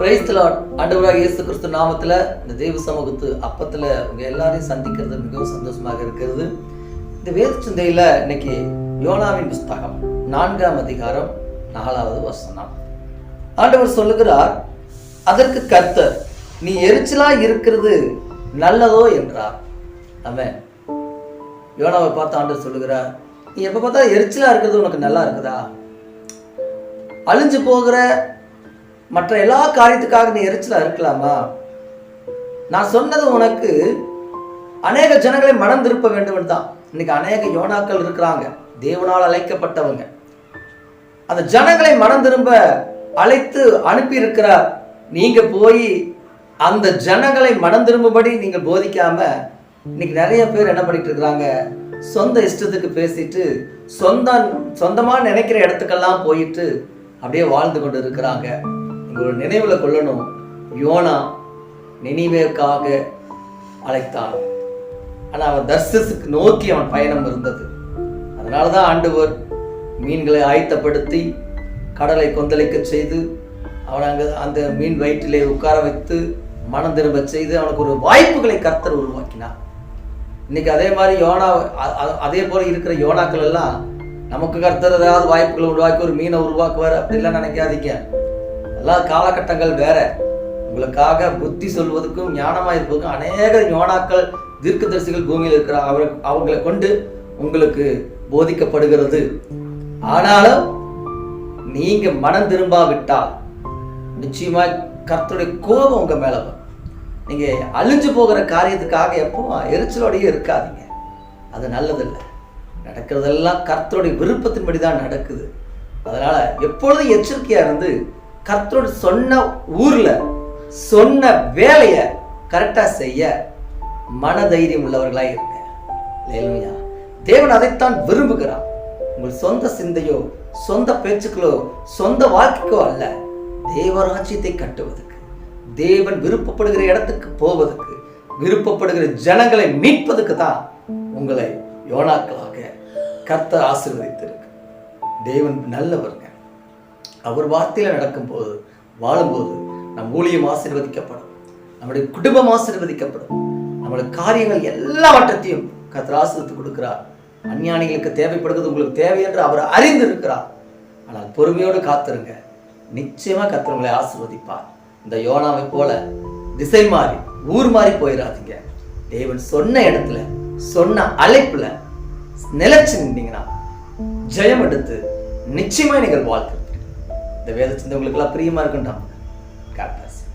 பிரைஸ்தலா ஆண்டவராக இயேசு கிறிஸ்து நாமத்துல இந்த தெய்வ சமூகத்து அப்பத்துல உங்க எல்லாரையும் சந்திக்கிறது மிகவும் சந்தோஷமாக இருக்கிறது. இந்த வேத சிந்தையில் இன்னைக்கு யோனாவின் புஸ்தகம் நான்காம் அதிகாரம் நாலாவது வசனம். ஆண்டவர் சொல்லுகிறார் அதற்கு கர்த்தர் நீ எரிச்சலா இருக்கிறது நல்லதோ என்றார். அவன் யோனாவை பார்த்து ஆண்டவர் சொல்லுகிறார் நீ எப்ப பார்த்தா எரிச்சலா இருக்கிறது உனக்கு நல்லா இருக்குதா? அழிஞ்சு போகிற மற்ற எல்லா காரியத்துக்காக நீ எரிச்சலா இருக்கலாமா? நான் சொன்னது உனக்கு அநேக ஜனங்களை மனம் திருப்ப வேண்டும் தான். இன்னைக்கு அநேக யோனாக்கள் இருக்கிறாங்க. தேவனால் அழைக்கப்பட்டவங்க. அந்த ஜனங்களை மனம் திரும்ப அழைத்து அனுப்பி இருக்கிறார் நீங்க போய் அந்த ஜனங்களை மனம் திரும்பும்படி நீங்க போதிக்காம இன்னைக்கு நிறைய பேர் என்ன பண்ணிட்டு இருக்கிறாங்க? சொந்த இஷ்டத்துக்கு பேசிட்டு சொந்த சொந்தமா நினைக்கிற இடத்துக்கெல்லாம் போயிட்டு அப்படியே வாழ்ந்து கொண்டு இருக்கிறாங்க. உங்களோட நினைவில் கொள்ளணும். யோனா நினைவேக்காக அழைத்தான் ஆனால் அவன் தர்சஸுக்கு நோக்கி அவன் பயணம் இருந்தது. அதனாலதான் ஆண்டவர் மீன்களை ஆயத்தப்படுத்தி கடலை கொந்தளிக்க செய்து அவன் அங்கே அந்த மீன் வயிற்றிலே உட்கார வைத்து மனம் திரும்ப செய்து அவனுக்கு ஒரு வாய்ப்புகளை கர்த்தர் உருவாக்கினார். இன்னைக்கு அதே மாதிரி யோனா அதே போல இருக்கிற யோனாக்கள் எல்லாம் நமக்கு கர்த்தர் ஏதாவது வாய்ப்புகளை உருவாக்கி ஒரு மீனை உருவாக்குவார் அப்படிலாம் நினைக்காதீங்க. எல்லா காலகட்டங்கள் வேற. உங்களுக்காக புத்தி சொல்வதற்கும் ஞானமாக இருப்பதற்கும் அநேக யோனாக்கள் தீர்க்கதரிசிகள் பூமியில் இருக்கிற அவர் அவங்களை கொண்டு உங்களுக்கு போதிக்கப்படுகிறது. ஆனாலும் நீங்க மனம் திரும்பாவிட்டால் நிச்சயமா கர்த்தருடைய கோபம் உங்க மேல வரும். நீங்க அழிஞ்சு போகிற காரியத்துக்காக எப்பவும் எரிச்சலோடையே இருக்காதீங்க. அது நல்லதில்லை. நடக்கிறதெல்லாம் கர்த்தருடைய விருப்பத்தின்படி தான் நடக்குது. அதனால எப்பொழுதும் எச்சரிக்கையா இருந்து கர்த்தரோட சொன்ன ஊர்ல சொன்ன வேலையை கரெக்டா செய்ய மனதைரியம் உள்ளவர்களாக இருங்க. இல்லையா தேவன் அதைத்தான் விரும்புகிறான் உங்கள் சொந்த சிந்தையோ சொந்த பேச்சுக்களோ சொந்த வாழ்க்கைக்கோ அல்ல தேவராஜ்யத்தை கட்டுவதற்கு தேவன் விருப்பப்படுகிற இடத்துக்கு போவதற்கு விருப்பப்படுகிற ஜனங்களை மீட்பதற்கு தான் உங்களை யோனாக்களாக கர்த்தர் ஆசீர்வதித்திருக்கு தேவன் நல்லவருங்க. அவர் வார்த்தையில் நடக்கும்போது வாழும்போது நம் ஊழியம் ஆசீர்வதிக்கப்படும். நம்முடைய குடும்பம் ஆசீர்வதிக்கப்படும். நம்மளுடைய காரியங்கள் எல்லாவற்றத்தையும் கர்த்தர் ஆசீர்வதித்து கொடுக்கிறார். அஞ்ஞானிகளுக்கு தேவைப்படுகிறது உங்களுக்கு தேவை என்று அவர் அறிந்து இருக்கிறார் ஆனால் பொறுமையோடு காத்திருங்க. நிச்சயமா கர்த்தர் உங்களை இந்த யோனாவை போல திசை மாறி ஊர் மாறி போயிடாதீங்க தேவன் சொன்ன இடத்துல சொன்ன அழைப்புல நிலைச்சு நின்றீங்கன்னா ஜெயம் எடுத்து நிச்சயமா நீங்கள் வாழ்க்கை இந்த வேத சிந்தவங்களுக்கெல்லாம் பிரியமா இருக்குன்றாங்க God.